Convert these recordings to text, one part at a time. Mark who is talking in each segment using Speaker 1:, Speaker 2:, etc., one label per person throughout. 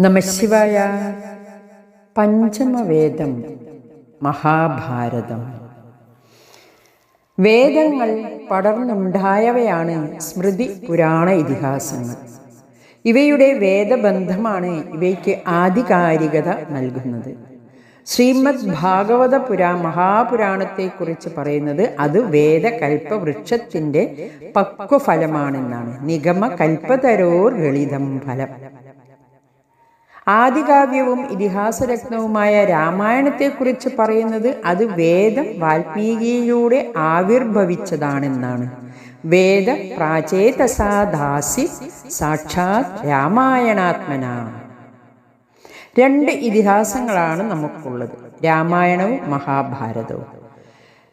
Speaker 1: നമശിവായ പഞ്ചമവേദം മഹാഭാരതം. വേദങ്ങൾ പടർന്നുണ്ടായവയാണ് സ്മൃതി പുരാണ ഇതിഹാസങ്ങൾ. ഇവയുടെ വേദബന്ധമാണ് ഇവയ്ക്ക് ആധികാരികത നൽകുന്നത്. ശ്രീമദ് ഭാഗവത പുരാ മഹാപുരാണത്തെക്കുറിച്ച് പറയുന്നത് അത് വേദകൽപ്പവൃക്ഷത്തിന്റെ പക്വഫലമാണെന്നാണ്. നിഗമ കൽപ്പതരോർ ഗളിതം ഫലം. ആദികാവ്യവും ഇതിഹാസരത്നവുമായ രാമായണത്തെക്കുറിച്ച് പറയുന്നത് അത് വേദം വാൽമീകിയിലൂടെ ആവിർഭവിച്ചതാണെന്നാണ്. വേദ പ്രാചേതസാദാസി സാക്ഷാത് രാമായണാത്മന. രണ്ട് ഇതിഹാസങ്ങളാണ് നമുക്കുള്ളത്. രാമായണവും മഹാഭാരതവും.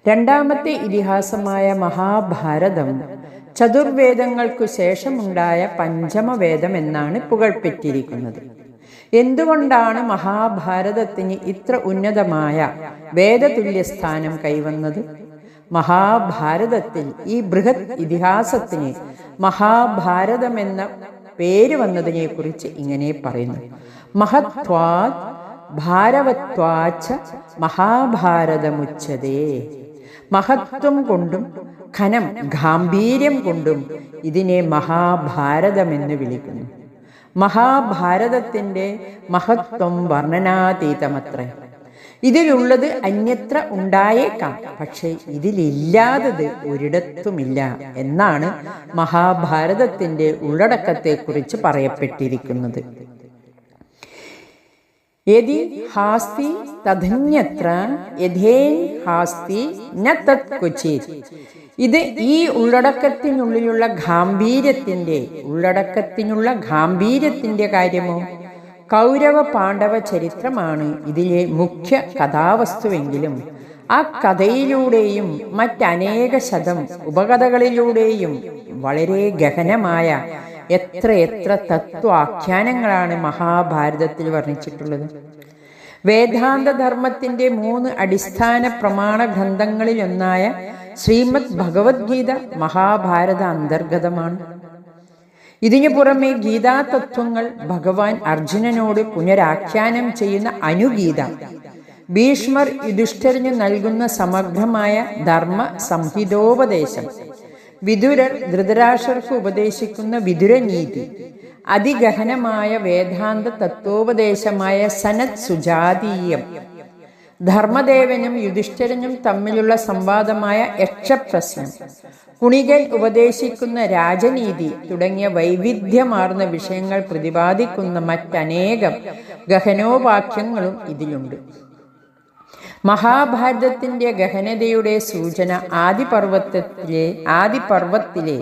Speaker 1: രണ്ടാമത്തെ ഇതിഹാസമായ മഹാഭാരതം ചതുർവേദങ്ങൾക്കു ശേഷമുണ്ടായ പഞ്ചമവേദം എന്നാണ് പുകഴ്പ്പെറ്റിരിക്കുന്നത് എന്തുകൊണ്ടാണ് മഹാഭാരതത്തിന് ഇത്ര ഉന്നതമായ വേദതുല്യ സ്ഥാനം കൈവന്നത്? മഹാഭാരതത്തിൽ ഈ ബൃഹത് ഇതിഹാസത്തിന് മഹാഭാരതമെന്ന പേര് വന്നതിനെ കുറിച്ച് ഇങ്ങനെ പറയുന്നു. മഹത്വാത് ഭാരവത്വാച്ച മഹാഭാരതമുച്ചതേ. മഹത്വം കൊണ്ടും ഖനം ഗാംഭീര്യം കൊണ്ടും ഇതിനെ മഹാഭാരതമെന്ന് വിളിക്കുന്നു. മഹാഭാരതത്തിന്റെ മഹത്വം വർണനാതീതമത്രേ. ഇതിലുള്ളത് അന്യത്ര ഉണ്ടായേക്കാം പക്ഷെ ഇതിലില്ലാത്തത് ഒരിടത്തുമില്ല എന്നാണ് മഹാഭാരതത്തിന്റെ ഉള്ളടക്കത്തെക്കുറിച്ച് പറയപ്പെട്ടിരിക്കുന്നത്. യതി ഹാസ്തി തഥന്യത്ര യഥേൻ ഹാസ്തി ന തത് ഇത് ഈ ഉള്ളടക്കത്തിനുള്ളിലുള്ള ഗാംഭീര്യത്തിന്റെ ഉള്ളടക്കത്തിനുള്ള ഗാംഭീര്യത്തിന്റെ കാര്യമോ? കൗരവ പാണ്ഡവ ചരിത്രമാണ് ഇതിലെ മുഖ്യ കഥാവസ്തുവെങ്കിലും. ആ കഥയിലൂടെയും മറ്റനേക ശതം ഉപകഥകളിലൂടെയും വളരെ ഗഹനമായ എത്രയെത്ര എത്ര തത്വാഖ്യാനങ്ങളാണ് മഹാഭാരതത്തിൽ വർണിച്ചിട്ടുള്ളത്. വേദാന്ത ധർമ്മത്തിന്റെ മൂന്ന് അടിസ്ഥാന പ്രമാണ ഗ്രന്ഥങ്ങളിലൊന്നായ ശ്രീമദ് ഭഗവത്ഗീത മഹാഭാരത അന്തർഗതമാണ്. ഇതിനു പുറമെ ഗീതാതത്വങ്ങൾ ഭഗവാൻ അർജുനനോട് പുനരാഖ്യാനം ചെയ്യുന്ന അനുഗീത. ഭീഷ്മർ യുധിഷ്ഠിരന് നൽകുന്ന സമഗ്രമായ ധർമ്മ സംഹിതോപദേശം വിതുരർ ധൃതരാഷ്ട്രർക്ക് ഉപദേശിക്കുന്ന വിതുരനീതി അതിഗഹനമായ വേദാന്ത തത്വോപദേശമായ സനത് സുജാതീയം ധർമ്മദേവനും യുധിഷ്ഠിരനും തമ്മിലുള്ള സംവാദമായ യക്ഷപ്രശ്നം കുണികൻ ഉപദേശിക്കുന്ന രാജനീതി തുടങ്ങിയ വൈവിധ്യമാർന്ന വിഷയങ്ങൾ പ്രതിപാദിക്കുന്ന മറ്റനേകം ഗഹനോവാക്യങ്ങളും ഇതിലുണ്ട്. മഹാഭാരതത്തിന്റെ ഗഹനതയുടെ സൂചന ആദിപർവത്തിലെ ആദിപർവത്തിലെ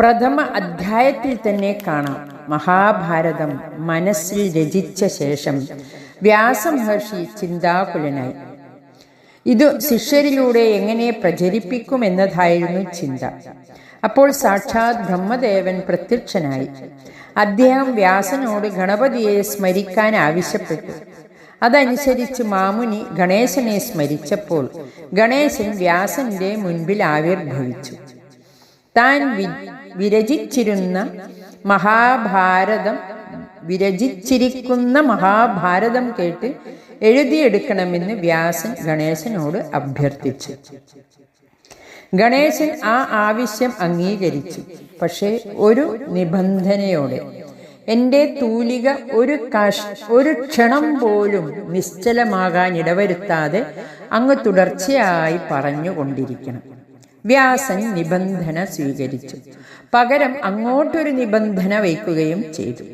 Speaker 1: പ്രഥമ അധ്യായത്തിൽ തന്നെ കാണാം. മഹാഭാരതം മനസ്സിൽ രചിച്ച ശേഷം വ്യാസമഹർഷി ചിന്താകുലനായി. ഇത് ശിഷ്യരിലൂടെ എങ്ങനെ പ്രചരിപ്പിക്കുമെന്നതായിരുന്നു ചിന്ത. അപ്പോൾ സാക്ഷാത് ബ്രഹ്മദേവൻ പ്രത്യക്ഷനായി. അദ്ദേഹം വ്യാസനോട് ഗണപതിയെ സ്മരിക്കാൻ ആവശ്യപ്പെട്ടു. അതനുസരിച്ച് മാമുനി ഗണേശനെ സ്മരിച്ചപ്പോൾ ഗണേശൻ വ്യാസന്റെ മുൻപിൽ ആവിർഭവിച്ചു. താൻ വിരചിച്ചിരുന്ന മഹാഭാരതം വിരചിച്ചിരിക്കുന്ന മഹാഭാരതം കേട്ട് എഴുതിയെടുക്കണമെന്ന് വ്യാസൻ ഗണേശനോട് അഭ്യർത്ഥിച്ചു. ഗണേശൻ ആ ആവശ്യം അംഗീകരിച്ചു. പക്ഷേ ഒരു നിബന്ധനയോടെ എന്റെ തൂലിക ഒരു കഷ് ഒരു ക്ഷണം പോലും നിശ്ചലമാകാൻ ഇടവരുത്താതെ അങ്ങ് തുടർച്ചയായി പറഞ്ഞുകൊണ്ടിരിക്കണം. വ്യാസൻ നിബന്ധന സ്വീകരിച്ചു. പകരം അങ്ങോട്ടൊരു നിബന്ധന വയ്ക്കുകയും ചെയ്തു.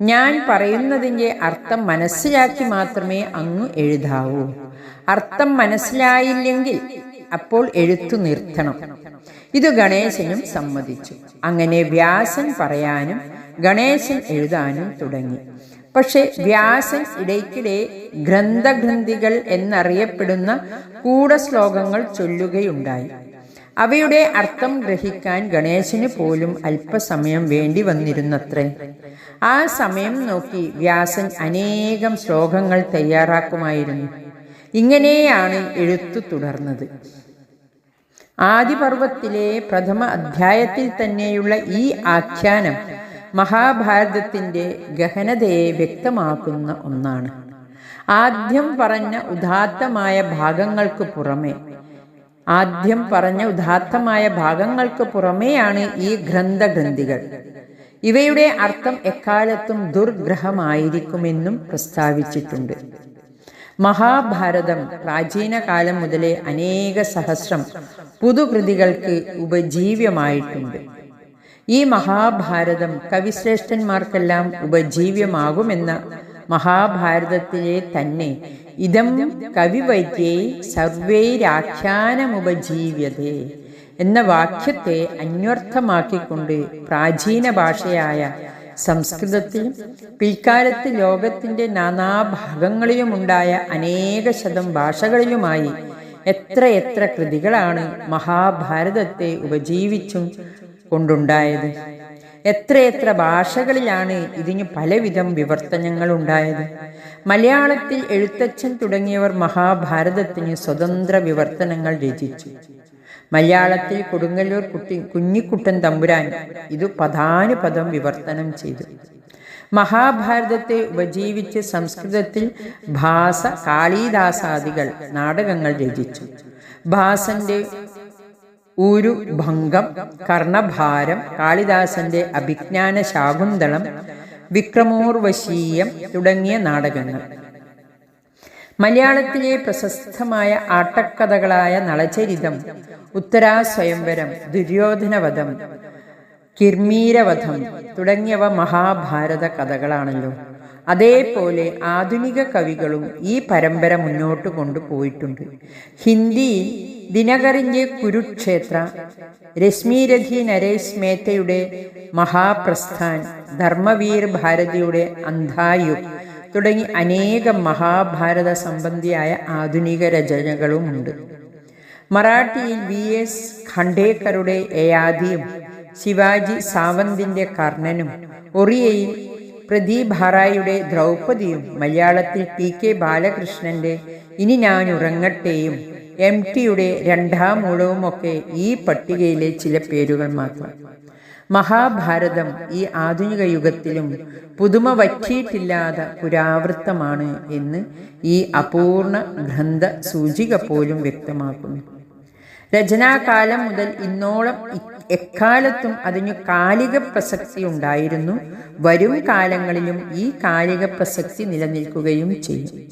Speaker 1: ഞാൻ പറയുന്നതിന്റെ അർത്ഥം മനസ്സിലാക്കി മാത്രമേ അങ്ങ് എഴുതാവൂ. അർത്ഥം മനസ്സിലായില്ലെങ്കിൽ അപ്പോൾ എഴുത്തു നിർത്തണം. ഇത് ഗണേശനും സമ്മതിച്ചു. അങ്ങനെ വ്യാസൻ പറയാനും ഗണേശൻ എഴുതാനും തുടങ്ങി. പക്ഷെ വ്യാസൻ ഇടയ്ക്കിടെ ഗ്രന്ഥഗ്രന്ഥികൾ എന്നറിയപ്പെടുന്ന കൂടശ്ലോകങ്ങൾ ചൊല്ലുകയുണ്ടായി. അവയുടെ അർത്ഥം ഗ്രഹിക്കാൻ ഗണേശന് പോലും അല്പസമയം വേണ്ടി വന്നിരുന്നത്രേ. ആ സമയം നോക്കി വ്യാസൻ അനേകം ശ്ലോകങ്ങൾ തയ്യാറാക്കുമായിരുന്നു. ഇങ്ങനെയാണ് എഴുത്തു തുടർന്നത്. ആദിപർവത്തിലെ പ്രഥമ അധ്യായത്തിൽ തന്നെയുള്ള ഈ ആഖ്യാനം മഹാഭാരതത്തിന്റെ ഗഹനതയെ വ്യക്തമാക്കുന്ന ഒന്നാണ്. ആദ്യം പറഞ്ഞ ഉദാത്തമായ ഭാഗങ്ങൾക്ക് പുറമെ ആദ്യം പറഞ്ഞ ഉദാത്തമായ ഭാഗങ്ങൾക്ക് പുറമേയാണ് ഈ ഗ്രന്ഥഗ്രന്ഥികൾ. ഇവയുടെ അർത്ഥം എക്കാലത്തും ദുർഗ്രഹമായിരിക്കുമെന്നും പ്രസ്താവിച്ചിട്ടുണ്ട്. മഹാഭാരതം പ്രാചീന കാലം മുതലേ അനേക സഹസ്രം പുതുകൃതികൾക്ക് ഉപജീവ്യമായിട്ടുണ്ട്. ഈ മഹാഭാരതം കവിശ്രേഷ്ഠന്മാർക്കെല്ലാം ഉപജീവ്യമാകുമെന്ന മഹാഭാരതത്തിലെ തന്നെ ഇതം കവിവൈദ്യേ സർവൈരാഖ്യാനമുപജീവ്യതേ എന്ന വാക്യത്തെ അന്വർത്ഥമാക്കിക്കൊണ്ട് പ്രാചീന ഭാഷയായ സംസ്കൃതത്തിലും പിൽക്കാലത്ത് ലോകത്തിന്റെ നാനാഭാഗങ്ങളിലുമുണ്ടായ അനേക ശതം ഭാഷകളിലുമായി എത്ര എത്ര കൃതികളാണ് മഹാഭാരതത്തെ ഉപജീവിച്ചും കൊണ്ടുണ്ടായത്. എത്രയെത്ര ഭാഷകളിലാണ് ഇതിന് പലവിധം വിവർത്തനങ്ങൾ ഉണ്ടായത് മലയാളത്തിൽ എഴുത്തച്ഛൻ തുടങ്ങിയവർ മഹാഭാരതത്തിന് സ്വതന്ത്ര വിവർത്തനങ്ങൾ രചിച്ചു. മലയാളത്തിൽ കൊടുങ്ങല്ലൂർ കുട്ടി കുഞ്ഞിക്കുട്ടൻ തമ്പുരാൻ ഇത് പദാനുപദം വിവർത്തനം ചെയ്തു. മഹാഭാരതത്തെ ഉപജീവിച്ച് സംസ്കൃതത്തിൽ ഭാസ കാളിദാസാദികൾ നാടകങ്ങൾ രചിച്ചു. ഭാസന്റെ ഊരു ഭംഗം കർണഭാരം കാളിദാസന്റെ അഭിജ്ഞാന ശാകുന്തളം വിക്രമോർവശീയം തുടങ്ങിയ നാടകങ്ങൾ. മലയാളത്തിലെ പ്രശസ്തമായ ആട്ടക്കഥകളായ നളചരിതം ഉത്തരാസ്വയംവരം ദുര്യോധനവധം കിർമീരവധം തുടങ്ങിയവ മഹാഭാരത കഥകളാണല്ലോ അതേപോലെ ആധുനിക കവികളും ഈ പരമ്പര മുന്നോട്ട് കൊണ്ടുപോയിട്ടുണ്ട്. ഹിന്ദിയിൽ ദിനകറിന്റെ കുരുക്ഷേത്ര രശ്മിരഥി നരേഷ് മേത്തയുടെ മഹാപ്രസ്ഥാൻ ധർമ്മവീർ ഭാരതിയുടെ അന്ധായു തുടങ്ങി അനേകം മഹാഭാരത സംബന്ധിയായ ആധുനിക രചനകളുമുണ്ട്. മറാഠിയിൽ വി. എസ്. ഖണ്ഡേക്കറുടെ യയാദിയും ശിവാജി സാവന്തിന്റെ കർണനും ഒറിയയിൽ പ്രദീപ് ദ്രൗപദിയും മലയാളത്തിൽ ടി കെ ബാലകൃഷ്ണന്റെ ഇനി ഞാൻ ഉറങ്ങട്ടെയും എം ടിയുടെ രണ്ടാം മൂളവുമൊക്കെ ഈ പട്ടികയിലെ ചില പേരുകൾ മാത്രം. മഹാഭാരതം ഈ ആധുനിക യുഗത്തിലും പുതുമ വറ്റിയിട്ടില്ലാത്ത പുരാവൃത്തമാണ് എന്ന് ഈ അപൂർണ ഗ്രന്ഥ സൂചിക പോലും വ്യക്തമാക്കുന്നു. രചനാകാലം മുതൽ ഇന്നോളം എക്കാലത്തും അതിനു കാലിക പ്രസക്തി ഉണ്ടായിരുന്നു. വരും കാലങ്ങളിലും ഈ കാലിക പ്രസക്തി നിലനിൽക്കുകയും ചെയ്യും.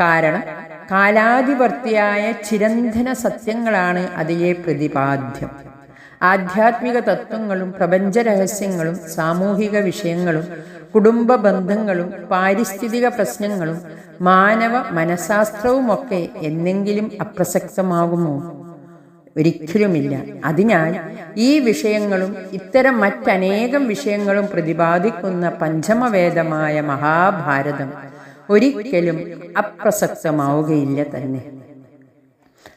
Speaker 1: കാരണം കാലാധിപർത്തിയായ ചിരന്തന സത്യങ്ങളാണ് അതിലെ പ്രതിപാദ്യം. ആധ്യാത്മിക തത്വങ്ങളും പ്രപഞ്ച രഹസ്യങ്ങളും സാമൂഹിക വിഷയങ്ങളും കുടുംബ ബന്ധങ്ങളും പാരിസ്ഥിതിക പ്രശ്നങ്ങളും മാനവ മനഃശാസ്ത്രവുമൊക്കെ എന്നെങ്കിലും അപ്രസക്തമാകുമോ? ഒരിക്കലുമില്ല. അതിനാൽ ഈ വിഷയങ്ങളും ഇത്തരം മറ്റനേകം വിഷയങ്ങളും പ്രതിപാദിക്കുന്ന പഞ്ചമവേദമായ മഹാഭാരതം ഒരിക്കലും അപ്രസക്തമാവുകയില്ല തന്നെ.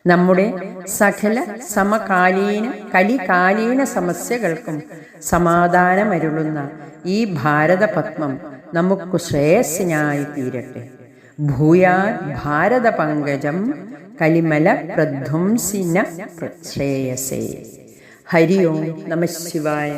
Speaker 1: നമ്മുടെ സകല സമകാലീന കലികാലീന സമസ്യകൾക്കും സമാധാനമരുളുന്ന ഈ ഭാരതപത്മം നമുക്ക് ശ്രേയസ്സിനായി തീരട്ടെ. ഭൂയാ ഭാരത പങ്കജം കലിമല പ്രധ്വംസിന ശ്രേയസേ ഹരി ഓം നമ ശിവായ.